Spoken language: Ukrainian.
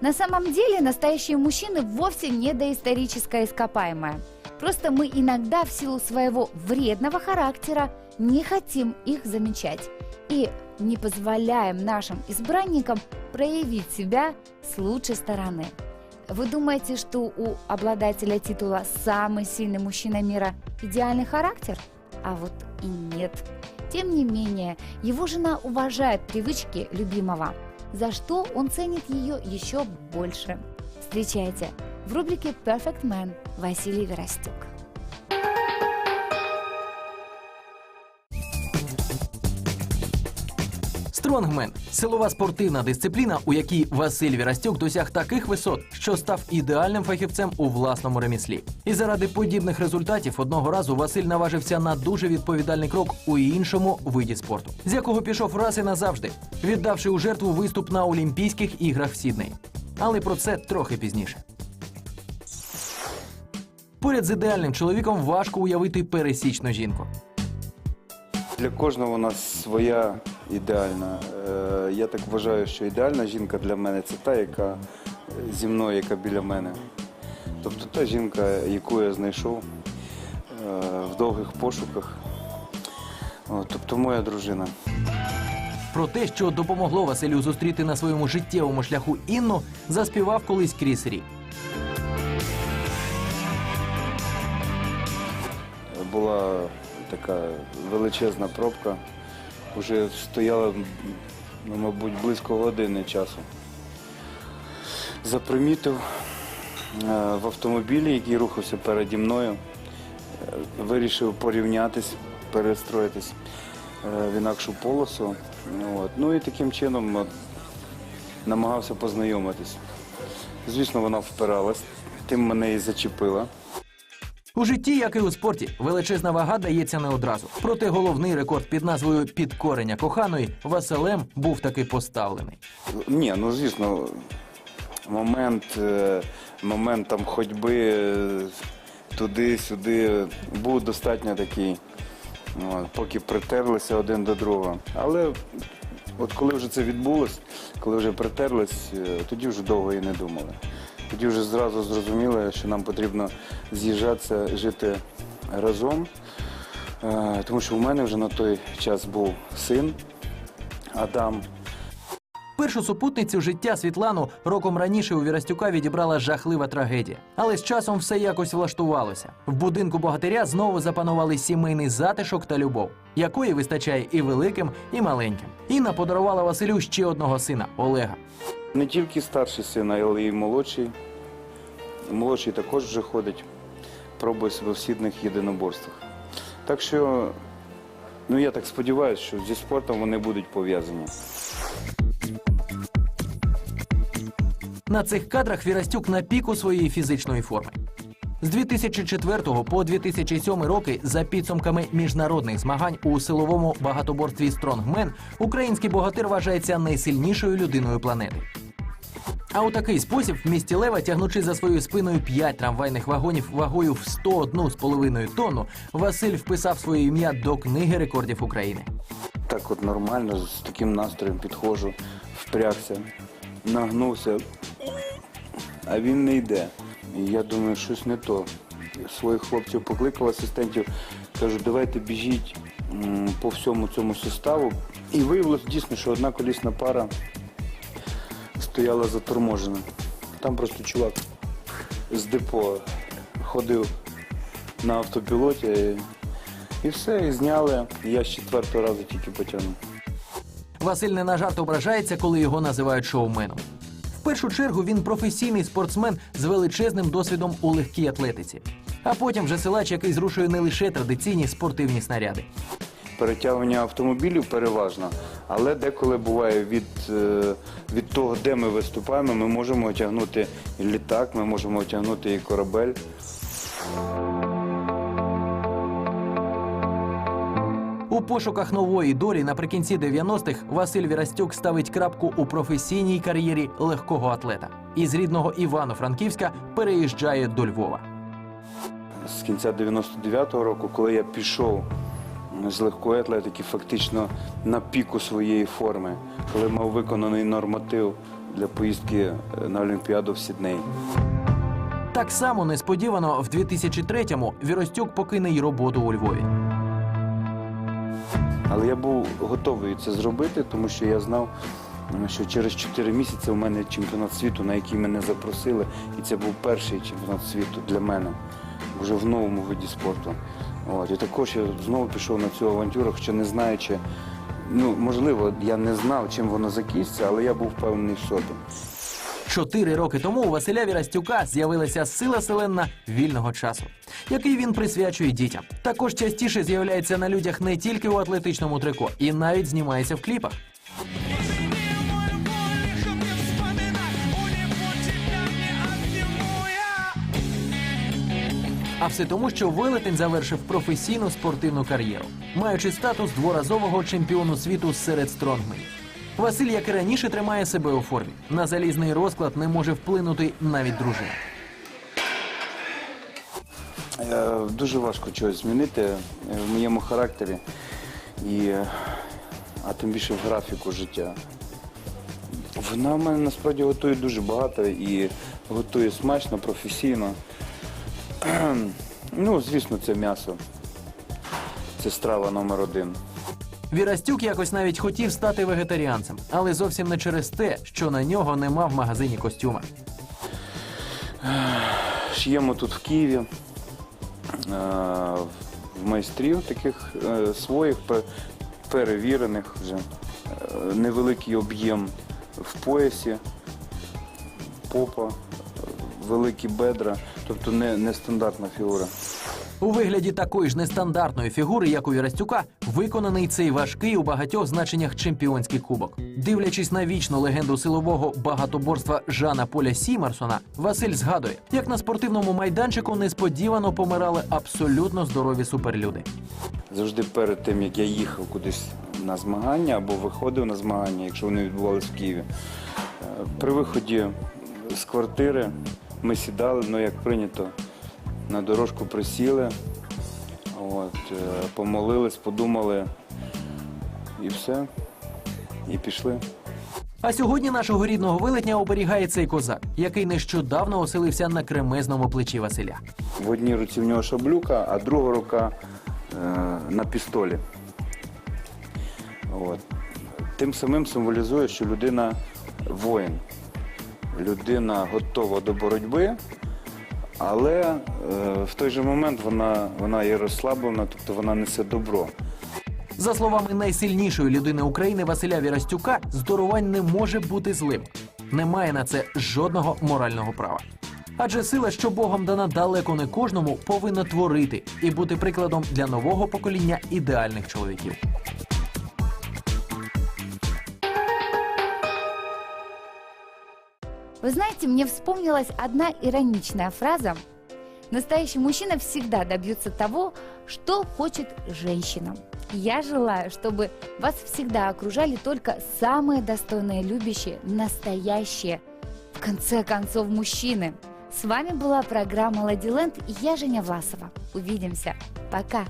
На самом деле настоящие мужчины вовсе не доисторическое ископаемое. Просто мы иногда в силу своего вредного характера не хотим их замечать и не позволяем нашим избранникам проявить себя с лучшей стороны. Вы думаете, что у обладателя титула «Самый сильный мужчина мира» идеальный характер? А вот и нет. Тем не менее, его жена уважает привычки любимого, за что он ценит ее еще больше. Встречайте в рубрике Perfect Man Василий Веростюк. Стронгмен силова спортивна дисципліна, у якій Василь Вірастюк досяг таких висот, що став ідеальним фахівцем у власному реміслі. І заради подібних результатів одного разу Василь наважився на дуже відповідальний крок у іншому виді спорту, з якого пішов раз і назавжди, віддавши у жертву виступ на Олімпійських іграх в Сіднеї. Але про це трохи пізніше. Поряд з ідеальним чоловіком важко уявити пересічну жінку. Для кожного у нас своя ідеальна. Е, Я так вважаю, що ідеальна жінка для мене це та, яка зі мною, яка біля мене. Тобто та жінка, яку я знайшов е, в довгих пошуках. Тобто моя дружина. Про те, що допомогло Василю зустріти на своєму життєвому шляху Інну, заспівав колись Кріс Рі. Була така величезна пробка. Уже стояла, ну, мабуть, близько години часу. Запримітив е, в автомобілі, який рухався переді мною. Е, Вирішив порівнятись, перестроїтись е, в інакшу полосу. От. Ну і таким чином намагався познайомитись. Звісно, вона впиралась, тим мене і зачепила. У житті, як і у спорті, величезна вага дається не одразу. Проте головний рекорд під назвою Підкорення коханої Василем був таки поставлений. Ні, ну звісно, момент, е, момент там ходьби е, туди-сюди був достатньо такий, поки притерлися один до другого. Але от коли вже це відбулось, коли вже притерлись, е, тоді вже довго і не думали. Тоді вже зразу зрозуміли, що нам потрібно з'їжджатися, жити разом. Е, Тому що у мене вже на той час був син Адам. Першу супутницю життя Світлану роком раніше у Вірастюка відібрала жахлива трагедія. Але з часом все якось влаштувалося. В будинку богатиря знову запанували сімейний затишок та любов, якої вистачає і великим, і маленьким. Інна подарувала Василю ще одного сина Олега. Не тільки старший син, але й молодший. Молодший також вже ходить, пробує себе в сідних єдиноборствах. Так що, ну я так сподіваюся, що зі спортом вони будуть пов'язані. На цих кадрах Вірастюк на піку своєї фізичної форми. З 2004 по 2007 роки, за підсумками міжнародних змагань у силовому багатоборстві Стронгмен, український богатир вважається найсильнішою людиною планети. А у такий спосіб в місті Лева, тягнучи за своєю спиною 5 трамвайних вагонів вагою в 101,5 тонну, Василь вписав своє ім'я до книги рекордів України. Так от нормально, з таким настроєм підходжу, впрягся, нагнувся, а він не йде. Я думаю, щось не то. Своїх хлопців покликав асистентів, кажу, давайте біжіть по всьому цьому составу. І виявилось дійсно, що одна колісна пара стояла заторможена. Там просто чувак з депо ходив на автопілоті. І... Все, і зняли. Я з четвертого разу тільки потягнув. Василь не на жарт ображається, коли його називають шоуменом. В першу чергу він професійний спортсмен з величезним досвідом у легкій атлетиці. А потім вже силач, який зрушує не лише традиційні спортивні снаряди. Перетягування автомобілів переважно, але деколи буває від, е, від того, де ми виступаємо, ми можемо отягнути і літак, ми можемо отягнути і корабель. У пошуках нової долі наприкінці 90-х Василь Вірастюк ставить крапку у професійній кар'єрі легкого атлета. Із рідного Івано-Франківська переїжджає до Львова. З кінця 99-го року, коли я пішов з легкої атлетики, фактично на піку своєї форми, коли мав виконаний норматив для поїздки е, на Олімпіаду в Сідней. Так само несподівано в 2003-му Віростюк покине й роботу у Львові. Але я був готовий це зробити, тому що я знав, що через 4 місяці у мене чемпіонат світу, на який мене запросили. І це був перший чемпіонат світу для мене, вже в новому виді спорту. От. І також я знову пішов на цю авантюру, хоча не знаючи, ну, можливо, я не знав, чим воно закінчиться, але я був впевнений в собі. Чотири роки тому у Василя Вірастюка з'явилася сила селенна вільного часу, який він присвячує дітям. Також частіше з'являється на людях не тільки у атлетичному трико, і навіть знімається в кліпах. Все тому, що велетень завершив професійну спортивну кар'єру, маючи статус дворазового чемпіону світу серед стронгменів. Василь, як і раніше, тримає себе у формі. На залізний розклад не може вплинути навіть дружина. Е, Дуже важко чогось змінити е, в моєму характері, і, а тим більше в графіку життя. Вона в мене насправді готує дуже багато і готує смачно, професійно. Ну, звісно, це м'ясо. Це страва номер один. Вірастюк якось навіть хотів стати вегетаріанцем, але зовсім не через те, що на нього нема в магазині костюма. Шиємо тут в Києві е, в майстрів таких е, своїх перевірених вже. Е, Невеликий об'єм в поясі, попа, е, великі бедра, тобто не, нестандартна фігура. У вигляді такої ж нестандартної фігури, як у Вірастюка, виконаний цей важкий у багатьох значеннях чемпіонський кубок. Дивлячись на вічну легенду силового багатоборства Жана Поля Сімарсона, Василь згадує, як на спортивному майданчику несподівано помирали абсолютно здорові суперлюди. Завжди перед тим, як я їхав кудись на змагання або виходив на змагання, якщо вони відбувалися в Києві, е, при виході з квартири ми сідали, ну як прийнято, на дорожку присіли, от, е, помолились, подумали і все, і пішли. А сьогодні нашого рідного велетня оберігає цей козак, який нещодавно оселився на кремезному плечі Василя. В одній руці в нього шаблюка, а друга рука е, на пістолі. От. Тим самим символізує, що людина воїн. Людина готова до боротьби, але е, в той же момент вона, вона є розслаблена, тобто вона несе добро. За словами найсильнішої людини України Василя Вірастюка, здорувань не може бути злим. Немає на це жодного морального права. Адже сила, що Богом дана далеко не кожному, повинна творити і бути прикладом для нового покоління ідеальних чоловіків. Вы знаете, мне вспомнилась одна ироничная фраза. Настоящий мужчина всегда добьется того, что хочет женщина. Я желаю, чтобы вас всегда окружали только самые достойные, любящие, настоящие, в конце концов, мужчины. С вами была программа «Ладиленд» и я, Женя Власова. Увидимся. Пока.